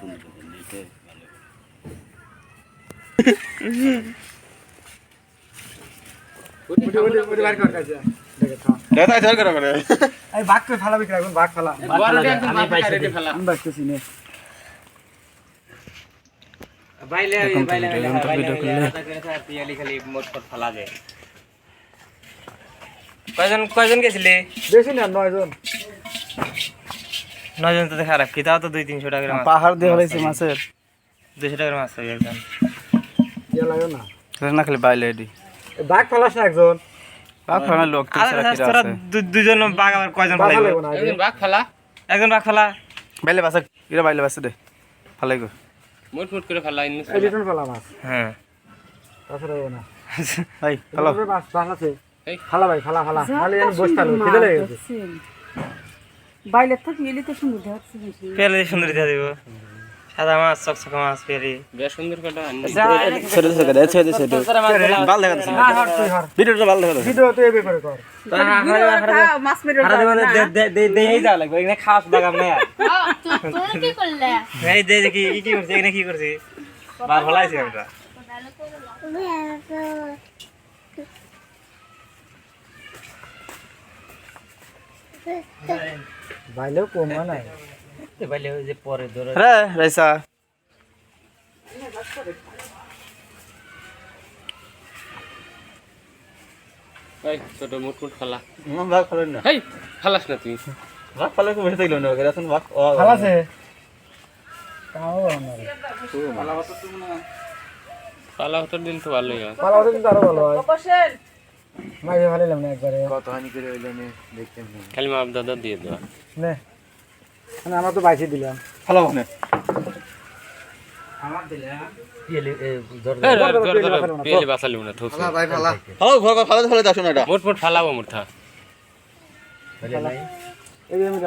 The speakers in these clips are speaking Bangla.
সুন্দর নিতে ভালো। উঠি উঠি উঠি বার কর কাছে দেখে থাম দাদা ধর করে করে। এই ভাগ করে ফালাবি কি রাখবেন ভাগ ফালা। বড়টা একদম আমি বাপে পাইছি কারেটে দি। ফেলা আমি বাঁচতেছি নে। বাইলে এখন তো বাইলে ভিডিও বাইলে ভিডিও করলে। বাইলে পিয়ালি খালি মোট ফট ফেলা যায়। কয়জন কয়জন গেছিলি? বেশি না নয় জন নজন তো খারাপ কি? তাও তো দুই তিনশো মাছ। পাহাড় দিয়ে হলাইছে মাছের। দুশো টাকার মাছ হবে একজন ইয়ে লাগে না। না খালি বাইলে এডি ভাগ ফালাস না একজন? বাপ ফোনের লোক তোরা দুজন বাঘ আবার কয়জন বাসা ফেলাইবে? লাগবে বাঘ ফেলা। একজন বাঘ ফেলা। বাইলে বাসা ইরা বাইলে বাসা দে। ফালাই গো। মুট মুট করে ফেলা রিটার্ন ফালা মাছ। হ্যাঁ। তাছাড়া হবে না। ভাই এভাবে মাছ ফালা আছে। এই। ফালা ভাই ফালা ফালা। আমি বসতে খিদে লেগে গেছে। বাইরে থাকি এলে তো সুন্দর দেখাচ্ছে পেলে সুন্দর দিয়ে দিব সাদা মাছ চকচকা মাছ পেলি বেশ সুন্দর কাটা ছেড়ে দিছে কে ছেড়ে দিছে তো বাল দেখা দিছে হ্যাঁ হর তুই হর ভিডিওটা বাল দেখা দিছে ভিডিও তো এবে করে কর মাছ মেরে দেই যাওয়া লাগবে এখানে খাস নাই আর। কি করলে এই দে কি কি করছে এখানে কি করছে বার ফলাইছি আমরা বাইলেও কমা নাই। বাইলে ওই যে পরে ধরে রে রাইসা। এই ছোট মুট মুট ফেলা বাঘ ফালাই না। না তুই। বাঘ ফালাই কো বেশি তাইলো না ওকে রে হতো দিন তো ভালোই হয়। হতে কিন্তু আরও ভালো হয়। মাইরে ফালাইলাম না একবারে। কত হানি করে হইল নে দেখতে নে খালি মাপ দাদা দিয়ে দেওয়া। নে। মানে আমরা তো বাইছে দিলাম। ফালাও না।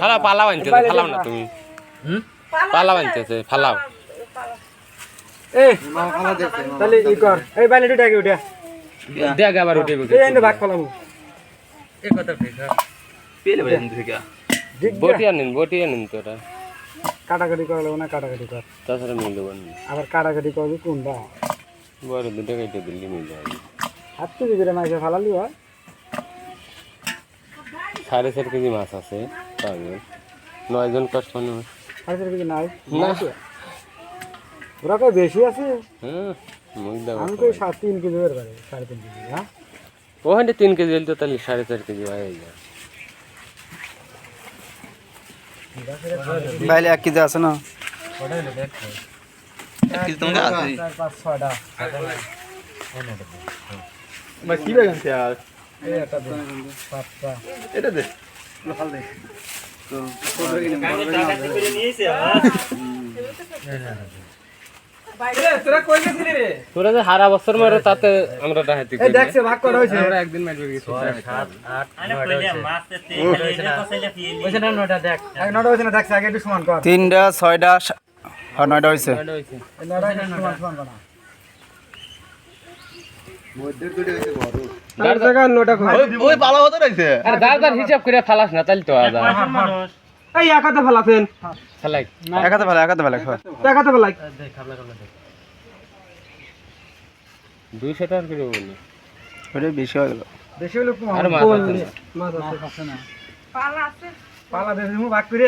ফালা ফালাও দাও না। তুমি এই তাহলে ই কর। এই বাইলে উঠে। দেখ আবার উঠে ভাগ ফলামু এই কথা ঠিক পেলে বাইন থেকে বটি আনিন বটি আনিন তোরা। কাটাকাটি করা লাগবে না কাটাকাটি কর। তাছাড়া মিলব না আবার কাটাকাটি করবি কোনটা? বড় দুটো কেটে দিল্লি মিল যাবে হাত তুই করে মাইছে ফালালি হয় সাড়ে চার কেজি মাছ আছে পাবেন নয়জন কাস্টমার আর সেটা কিছু নাই? না। ওরা বেশি আছে? হ্যাঁ। আমি সাত তিন কেজি বের করে সাড়ে তিন কেজি হ্যাঁ? ওখানে তিন কেজি হলে তো তাহলে সাড়ে চার কেজি হয়ে যায়। বাইলে এক কেজি আছে না? এক কেজি তোমাকে আছে? পাঁচ ছয়টা। ভাই কি বেগান আর? দে এটা দে। তোরা যে হারা বছর মারো তাতে আমরা ডাহাতি এই দেখছে ভাগ করা হয়েছে। আমরা একদিন মারবে গেছি। ওইখানে নয়টা দেখ। এক নটা হয়েছে না দেখছে আগে একটু সমান কর। তিনটা ছয়টা আর নয়টা হয়েছে। এই নটা একটু সমান সমান কর। আর জায়গা নটা কর ওই পালা হতো রাইছে। আর দার দার হিসাব করে ফালাস না তাহলে তো এই একাতে ফেলাছেন ফালাই। এক হাতে ভালো এক হাতে ভালো হয় একাতে ফেলাই। দুইশো টাকা করে বলি ওটা বেশি হয়ে গেল। বেশি হলে মাছ আছে না। মাছ আছে। পালা বেশি মু ভাগ করে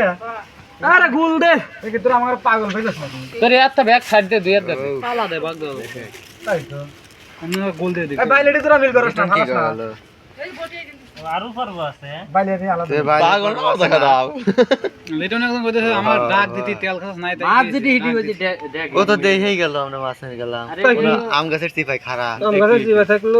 আরে গুল দে। দেখি তোরা আমার পাগল তোর একটা ব্যাগ সাইড দে দুই হাত দে। তাই তো। আমি গোল দিয়ে দিই বাইলেটি তোরা মিল করছ না আরও পারব আছে। বাইলেটি আলাদা পাগল না দেখা দাও। লেটন একদম কইতেছে আমার ডাক দিতে তেল খাস নাই তাই মাছ যেটি হিটি হইছে দেখ। ও তো দেখেই গেল আমরা মাছ গেলাম। আম গাছের চিপাই খারা আম গাছে জিবা থাকল।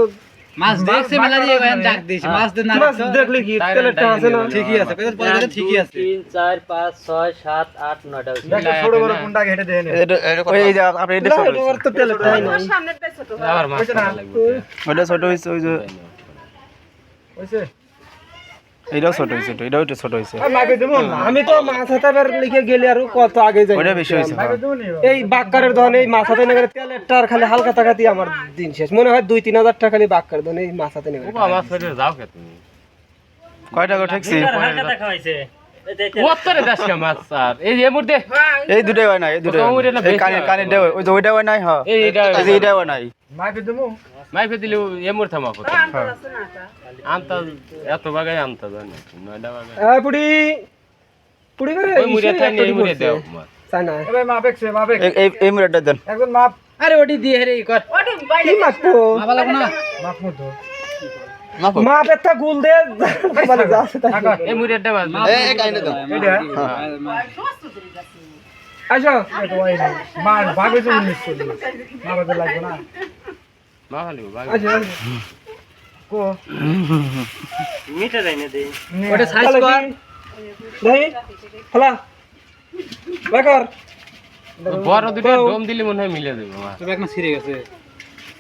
মাছ দেখছে মেলা দিয়ে কয়েন ডাক দিয়েছে মাছ দে না মাছ দেখলে কি? তেলেরটা আছে না? ঠিকই আছে কইতে পরে ঠিকই আছে। তিন চার পাঁচ ছয় সাত আট নয়টা দেখো ছোট বড় কোনটা ওই এই যে আপনি এটা ছোট ওর তো তেলেরটা নাই সামনেরটাই ছোট আবার মাছ হয়েছে না কাটা লাগবে। ওইটা ছোট হয়েছে ওই যে হইছে এইটাও ছোট হয়েছে এটাও একটু ছোট হয়েছে। আমি তো মাথা হাতাবার লিখে গেলে আর কত আগে যাই। ওটা বেশি হয়েছে। হ্যাঁ। এই বাক্কারের ধন এই মাছ হাতে নেগরে তেলেরটা আর খালি হালকা টাকাতি আমার দিন শেষ। মনে হয় দুই তিন হাজার টাকা খালি বাক্কার ধন এই মাছ হাতে নেগরে যাও কে তুমি? কয়টা টাকা ঠেকছি দাস মাছ স্যার? এই যে মুর্দে এই দুটাই হয় না এই দুটাই এই কানে কানে দেও ওই যে ওইটা হয় নাই হ্যাঁ। এই এটা এই যে এইটা হয় নাই। মাইকে দেবো মাই দিলে এ মুর থামা কত আনতা এত বাগাই আনতা জানি নয়ডা বাগাই এ পুড়ি পুড়ি করে ওই মুড়ে থাই এই মুড়ে দেও মাছ। এবার মা বেকছে মা বেক এই এই এই দেন। একজন মাপ। আরে ওটি দিয়ে রে কর। কি মাপো মাপ মতো মাপো মাপ একটা গুল দে মানে এই মুড়েটা মাছ এই এই কানে দাও। এটা? আসো এটা ওই না মা ভাগে যে উনিশ চল্লিশ। মা বাদে লাগবে না। মা খালি বাগাই আসো আসো। কো। মিটার আইনে দে ওটা সাইজ কর। দেই হলা বেকর বড় দুটো ডোম দিলে মনে হয় মিলে যাবে মাছ ব্যাগ না ছিড়ে গেছে।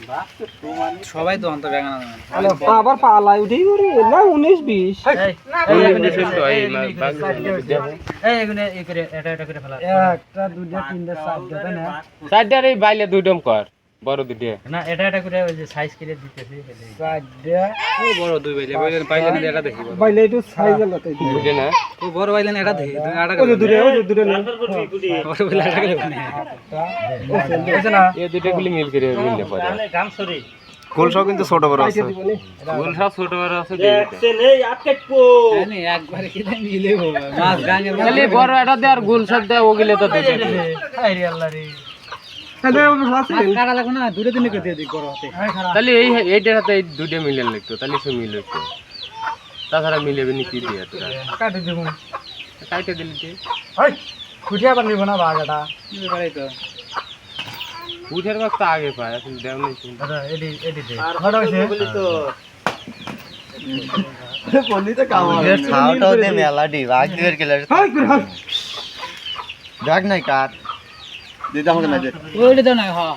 না কিরা সবাই তো অন্ত ব্যাগ না আবার পালাই উঠেই করে না 19 20 একটা দুইটা তিনটা চারটা না চারটার এই বাইলে দুই ডম কর বড় দুটো না এটা এটা করে ওই যে সাইজ করে দিতেছি চারটা বড় দুই বাইলে বাইলে বাইলে এটা দেখি বাইলে একটু সাইজ না তাই দুটো না? ও বড় বাইলে এটা দেখি আটা ওই দূরে না। বড় বাইলে আটা করে না? এই দুটো গুলি মিল করে মিললে পরে। গাম সরি কিন্তু ছোট বড় আছে। গোল ছোট বড় আছে দুইটা। এই আটকাটবো একবারে কি মিলে মাছ গাঙ্গে খালি বড় এটা দে আর গোল সব দে ওগুলো তো দুটো হাইরে আল্লাহ রে। তাহলে ওই আছে। কাটা লাগবে না দূরে দিনে করে দিয়ে বড় হাতে। তাহলে এই এইটার সাথে এই দুটো মিলে লাগতো তাহলে সে মিল হইতো তাছাড়া মিলেবে নি কি দিয়ে তোরা কাটে দেবো। কাইটে দিলি তুই হাই খুঁটিয়া আবার নিব না বাগাটা পারে তো। উঠের বাক্ত আগে পায় এখন দেও নেই তুমি এডি এডি দে ঘটা হইছে খাওয়াটাও দে মেলাডি ভাগ দিবের কেলে হাই করে হাই। ডাক নাই কাট দিতে আমাকে না দে ওইটা দাও না হ্যাঁ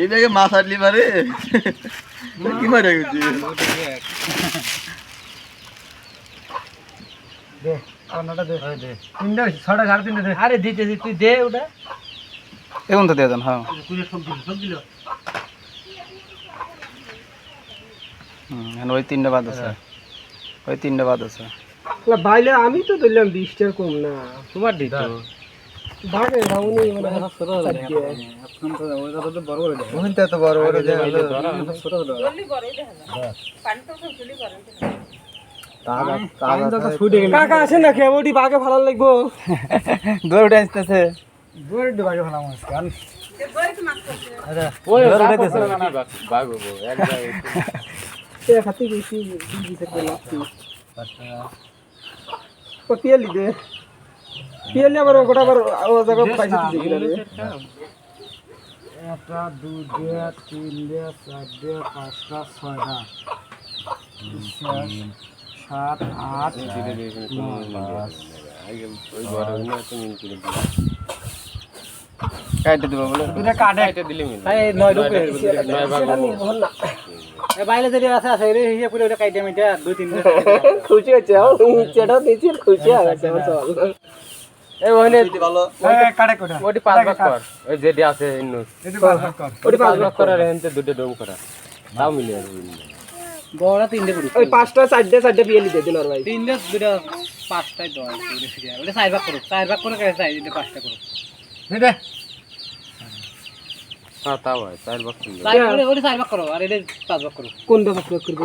এই মাছ আটলি পারে কি মারে গেছি দে কর্নাটা দে। তিনটা ছটা সাড়ে তিনটা দে। আরে দিতে দিতে দে ওটা। এখন তো দিয়ে দেন হ্যাঁ। ওই তিনটা বাদ আছে। ওই তিনটা বাদ আছে। বাইলে আমি তো দিলাম বিশটার কম না। তোমার দিত। ভাগে রাউনি মানে ওখান থেকে তো বড় বড় যে হলো। কাকা আছে না ওটি বাগে ভালো লাগবো। দৌড় উঠে আসতেছে বাগে ভালো মাছ কান গেছি লাগছি দে পিয়ালি আবার গোটা আবার ও জায়গা পাইছে দিকে রে? একটা দুইটা তিনটা চারটা পাঁচটা ছয়টা। সাত আট দিবে কাটে দিব বলে? কাটে। দিলে নয় নয় ভাগ বাইলে যদি আছে আছে রে হিয়া পুরো ওটা কাইটে মিটা দুই তিন খুশি হচ্ছে চেটা দিয়েছি খুশি হয়ে গেছে এই ওখানে কাটে কোটা? ওটি পাঁচ ভাগ কর? ওই যেটি আছে ইন্নু ওটি পাঁচ ভাগ করার এখানে দুটো ডোম করা। তাও মিলে যাবে বড় তিনটে করি। ওই পাঁচটা চারটে চারটে দিয়ে দিন আর ভাই। তিনটে দুটো পাঁচটাই দশ ওটা চার ভাগ করো চার ভাগ করে দিতে পাঁচটা করো দে। হ্যাঁ তাও হয় চার ভাগ করলে চার ভাগ করো আর এটা পাঁচ ভাগ করো। করব?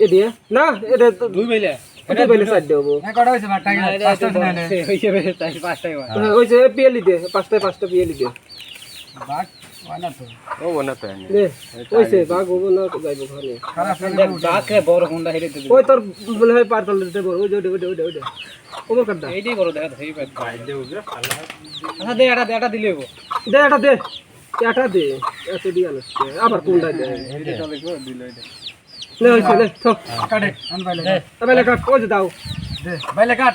এ দিয়ে? না এটা তো দুই এটা হয় হ্যাঁ, ওই যে পিয়ালি দে পাঁচটায় পাঁচটা পিয়ালি দে ও ওনা তো এনে। দে ওইছে হব না যাইবো ঘরে। দেখ বাঘে বড় হুন্ডা হেঁটে দিবি ওই তোর বলে হয় পারতাল দিতে বড়। ওই যে ওইটা ওইটা ওইটা ওইটা ওমর কাটটা এইটাই বড় দেখা সেই পাই আচ্ছা দে এটা দে এটা দিলে হব। দে এটা দে। এটা দে এত দিয়ে আনছে আবার কোনটা দে নে হইছে নে তো কাটে আন বাইলে বাইলে কাট ওই যে দাও। দে বাইলে কাট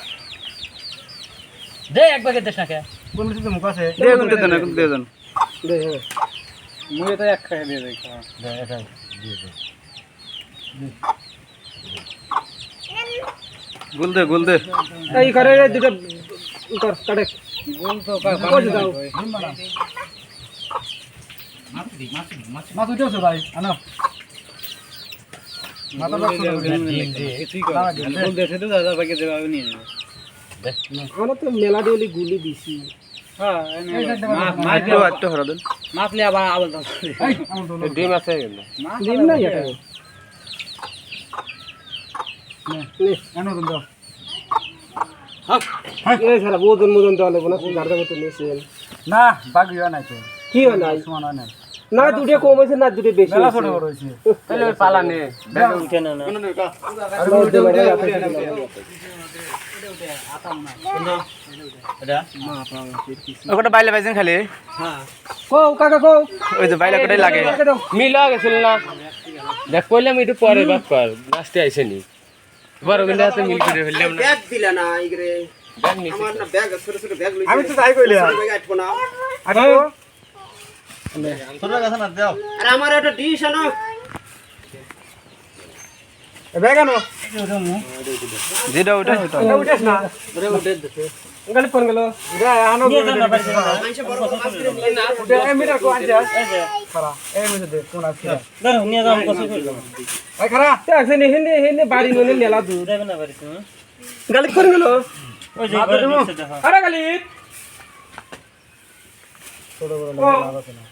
দে এক বাগে দেশ না কে কোন মিশে মুখ আছে দিয়ে এখন দিয়ে দেন এখন দিয়ে দেন। দে হ্যাঁ। মুই তো এক খাই দিয়ে দেখ দে এটা দিয়ে দে গোল দে গোল দে। এই করে রে দুটো কর কাটে। গোল তো কা- কই দাও। মাছ উঠেছো ভাই আনো। আমরা তো মেলা দিয়ে গুলি দিছি। হ্যাঁ মাছ মাছ একটু একটু হরা দেন। মাছ লিয়ে আবার আবার ডিম আছে কিন্তু দিন না এটা আনো তো দাও। সারা ওজন মোজন দেওয়া লাগবে না গাড়দা মতো মেশিন না বাকি নাই তো। কি হয় নাই? সমান হয় নাই। না দুটো কম হয়েছে না দুটো বেশি মেলা ছোট বড় হয়েছে পালা নে উঠে না না ওটা বাইলে পাইছেন খালি? কো কাকা কো ওই যে বাইলে কোটাই লাগে? মিলা গেছিল না। দেখ কইলাম একটু পরে বাপ কর। লাস্টে আইছে নি। বড় গেলে হাতে মিল করে ফেললাম না। ব্যাগ দিলা না ইগরে ব্যাগ নিছি। আমার না ব্যাগ ছোট ছোট ব্যাগ লইছি। আমি তো তাই কইলে ব্যাগ আটবো না। আরে আর আমার একটা ডিশ আনো। উঠেছ না। গালি। আরে গালি ছোট বড় লাগা না।